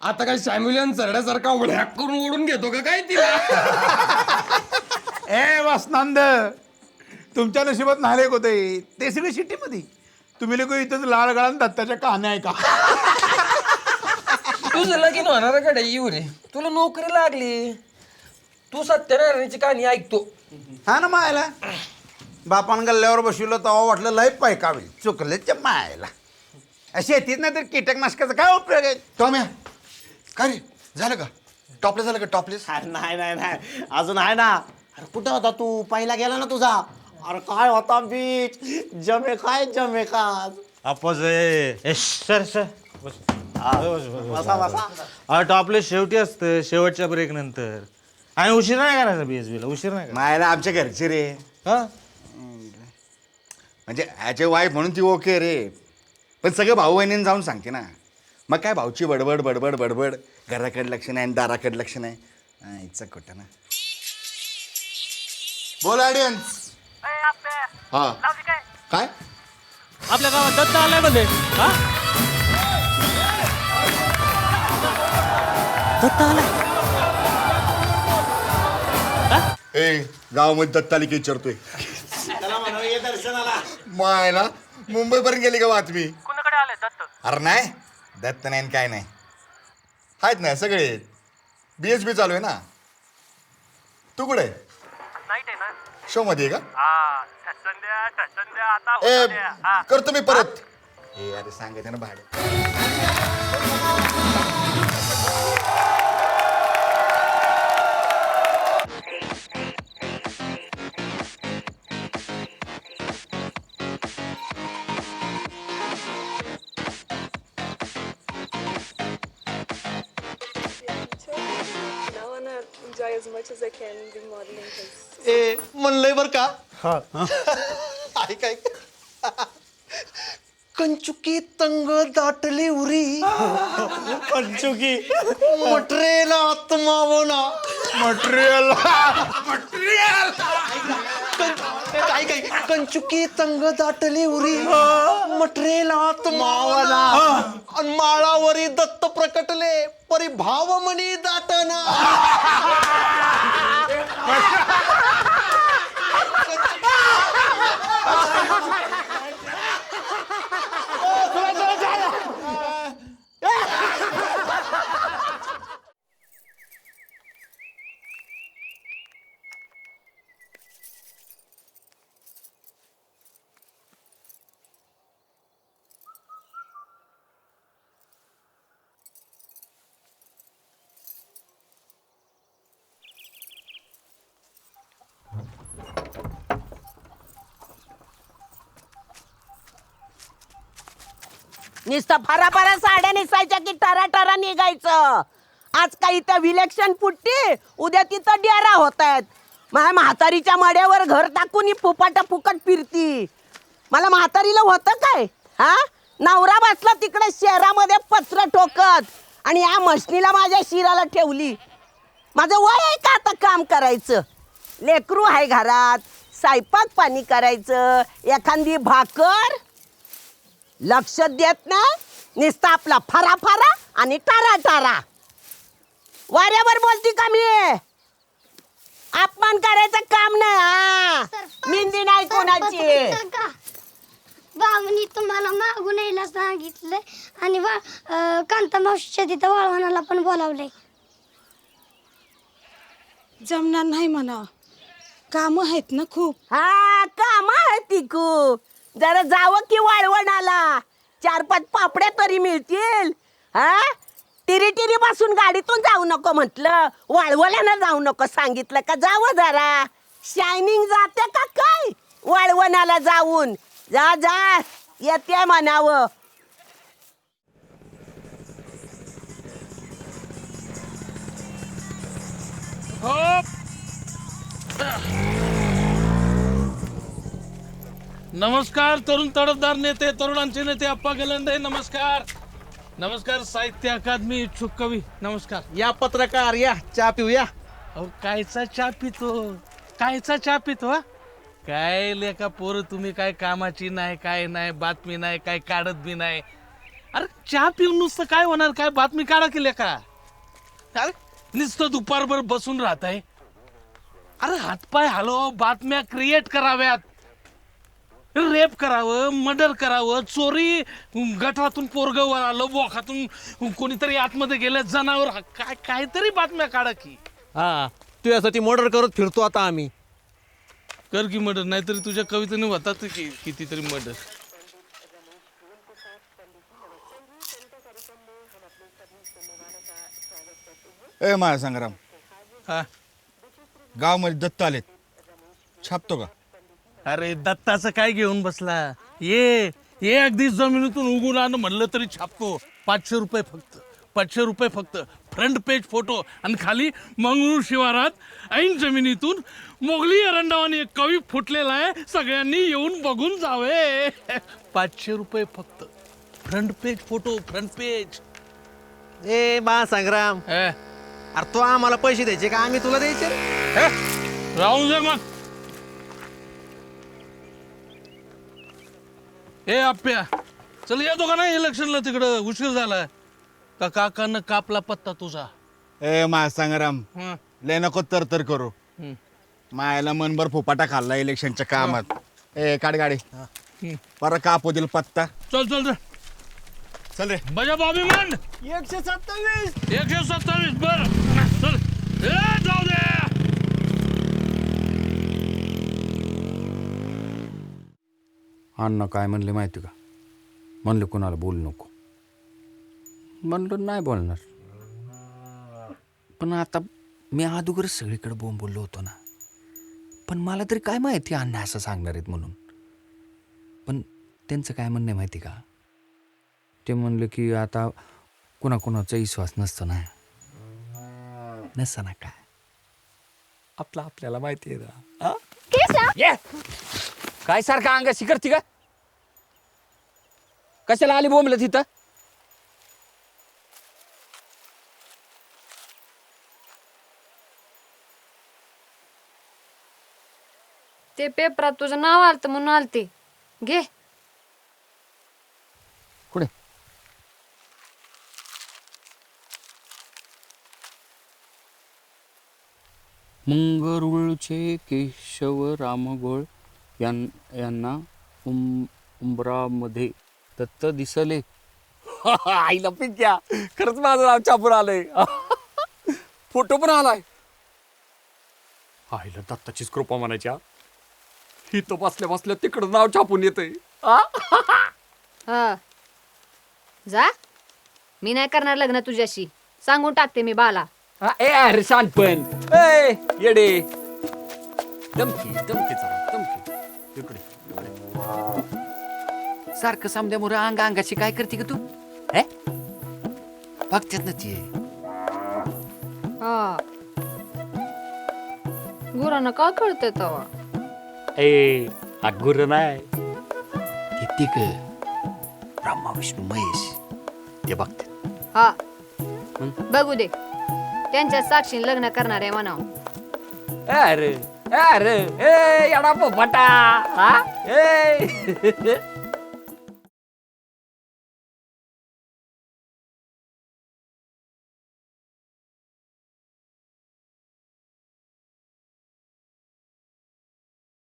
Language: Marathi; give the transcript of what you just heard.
आता काय सॅम्युलियन चरड्यासारखा हॅक करून ओढून घेतो का काय तिला? ए वासनांद तुमच्या नशिबात नालेक होते. ते सगळे सिटीमध्ये तुम्ही लोक इथंच लाल गळा दत्ताच्या कहाण्या ऐका. तुझं लगीन होणार कडे येऊ रे? तुला नोकरी लागली. तू सत्यनारायणाची कहाणी ऐकतो. हा ना मायला? बापान गल्ल्यावर बसविलं तेव्हा वाटलं लय पैकावी. चुकलेच्या मायला. शेतीत नाही तर कीटकनाशकाचा काय उपयोग आहे? टॉम्या काय रे? झालं का? टॉपलेस झालं का टॉपलेस? अरे नाही नाही नाही. अजून आहे ना. अरे कुठं होता तू? पहिला गेला ना तुझा. अरे काय होता बीच? जमे काय जमे का अप्पाज सर सर. बस. बसा बसा अरे टॉपले शेवटी असतं शेवटच्या ब्रेक नंतर. आणि उशीर नाही करायचा बीएसबीला उशीर नाही मायला आमच्या घरचे रे. का म्हणजे ह्याचे वाईफ म्हणून ती ओके रे. पण सगळं भाऊ बहिणीने जाऊन सांगते ना. मग काय भाऊची बडबड बडबड बडबड. घराकडे लक्ष नाही आणि दाराकडे लक्ष नाही. हा, इच्छा खोटं ना? बोल ऑडियन्स हा. काय? आपल्या गावात दत्त आलायमध्ये हा? दत्त आलाय. ए गावामध्ये दत्तालिका विचारतोय. मायला मुंबईपर्यंत गेली का बातमी कुणाकडे आलाय दत्त? अरे नाही. दत्त नाही आणि काय नाही. आहेत ना सगळे. बी एच बी चालू आहे ना? तू कुठे आहे? नाईट आहे ना. शो मध्ये आहे हा आता का. हा. ए करतो मी परत ए अरे सांगायचं ना भाडं much as I can the modeling because ए म्हणलंय बर का? ऐक ऐक. कंचुकी तंग दाटली उरी. कंचुकी. मटरेल आत्मावना. मटेरियल ऐक ऐक कंचुकी तंग दाटली उरी. मटरेल आत्मावना. आणि माळावरी दत्त प्रकटले. परी भावमणी दाटना. Mas... नुसतं फरा फरा साड्या नेसायच्या की टरा टरा निघायचं. आज काही इथं विलेक्शन फुटती? उद्या तिथं डेरा होत आहेत. माझ्या म्हातारीच्या मड्यावर घर टाकून ही फुपाटा फुकट फिरती. मला म्हातारीला होतं काय? हा? नवरा बसला तिकडे शहरामध्ये पत्र ठोकत. आणि या मशनीला माझ्या शिराला ठेवली. माझं वय आहे का आता काम करायचं? लेकरू आहे घरात. स्वयंपाक पाणी करायचं. एखादी भाकर लक्ष देत ना. नुसता आपला फरा फरा आणि टारा टारा वाऱ्यावर बोलती का मी? अपमान करायचं काम नाही हा. मिंदी नाही कोणाची. बाबांनी तुम्हाला मागून यायला सांगितलंय आणि वा अं, कांता मावशीच्या तिथं वाळवणाला पण बोलावलंय. जमणार नाही म्हणा. काम आहेत ना खूप. हा काम आहे ती खूप. जरा जावं की वाळवणाला. चार पाच पापड्या तरी मिळतील. हा? टिरी टिरी बसून गाडीतून जाऊ नको म्हटलं. वाळवल्यानं जाऊ नको सांगितलं का? जावं जरा. शायनिंग जाते का काय? वाळवणाला जाऊन. जा जा. येते म्हणावं. नमस्कार तरुण तडफदार नेते तरुणांचे नेते अप्पा गलंडे नमस्कार. नमस्कार साहित्य अकादमी इच्छुक कवी. नमस्कार. या पत्रकार या चहा पिऊया. अहो कायचा चहा पितो? कायचा चहा पितो हा? काय लेका पोरं तुम्ही काय कामाची नाही काय नाही बातमी नाही काय काढत बी नाही. अरे चहा पिऊन नुसतं काय होणार? काय बातमी काढा का अरे नुसतं दुपारभर बसून राहत आहे अरे हातपाय हलव बातम्या क्रिएट कराव्यात. रेप करावं मर्डर करावं चोरी गटातून पोरग वर आलं बोखातून कोणीतरी आतमध्ये गेलं जनावर काय काहीतरी बातम्या काढा की. हा तू यासाठी मर्डर करत फिरतो आता आम्ही. कर की मर्डर नाहीतरी तुझ्या कवितेने होतात की कितीतरी मर्डर. ए माझा संग्राम. हा. गावमध्ये दत्त आलेत. छापतो का? अरे दत्ताचं काय घेऊन बसला? ये ये अगदी जमिनीतून उगून आण म्हणलं तरी छापतो पाचशे रुपये फक्त पाचशे रुपये फक्त. फ्रंट पेज फोटो आणि खाली मंगळूर शिवारात ऐन जमिनीतून मोगली एरंडावानी एक कवी फुटलेला आहे सगळ्यांनी येऊन बघून जावे. पाचशे रुपये फक्त. Front page photo front page ए बा संग्राम. हे, अरे तू आम्हाला पैसे द्यायचे का? आम्ही तुला द्यायचे? राहून दे मग. ए आप्या चल येतो का नाही इलेक्शनला तिकडं उशीर झालाय. का काकानं कापला पत्ता तुझा? ए माझा संग्राम हं. लय नको तर तर करू. हं. मायाला मनभर फोपाटा खाल्ला इलेक्शनच्या कामात. ए काढ गाडी. हं. परत कापू दिल पत्ता. चल चल चल चल रे. बजा बॉबी मन एकशे सत्तावीस. एकशे सत्तावीस बर. चल. ए जाऊ दे. अण्णा काय म्हणले माहिती का? म्हणलं कोणाला बोलू नको. म्हणलं नाही बोलणार. पण आता मी अगोदरच सगळीकडे बोंब बोललो होतो ना. पण मला तरी काय माहिती अण्णा असं सांगणार आहेत म्हणून. पण त्यांचं काय म्हणणं आहे माहिती का? ते म्हणलं की आता कुणाकुणाचा विश्वास नसतो ना नसतं ना काय? आपलं आपल्याला माहिती आहे ना. ये काय सारखं अंगाशी करते का? कशाला आली बोंबलं तिथं ते पेपरात तुझं नाव आलतं म्हणून आलते. घे. कुठे? मंगरुळचे केशव रामगोळ यां यांना उं उंबरामध्ये दत्त दिसले. आईला पिक्या खरंच माझं नाव छापून आलंय. फोटो पण आलाय. आईला दत्ताचीच कृपा म्हणायच्या. ही तर बसल्या बसल्या तिकडं नाव छापून येतंय. हा. जा. मी नाही करणार लग्न तुझ्याशी. सांगून टाकते मी बाला. हा, ए अरे शानपण ए येडे दमकी दमकी चला. सारखं समद्यामुळे अंग अंगाची काय करते का तू? हे? बघतात ना ती. हा. गुरांना का कळतंय तवा? ए अगुर नाही. ते तिक ब्रह्मा विष्णू महेश ते बघतात हा. बघू दे. त्यांच्या साक्षीने लग्न करणार आहे म्हणावं. अरे अरे ए येडा पोपटा. हा? ए.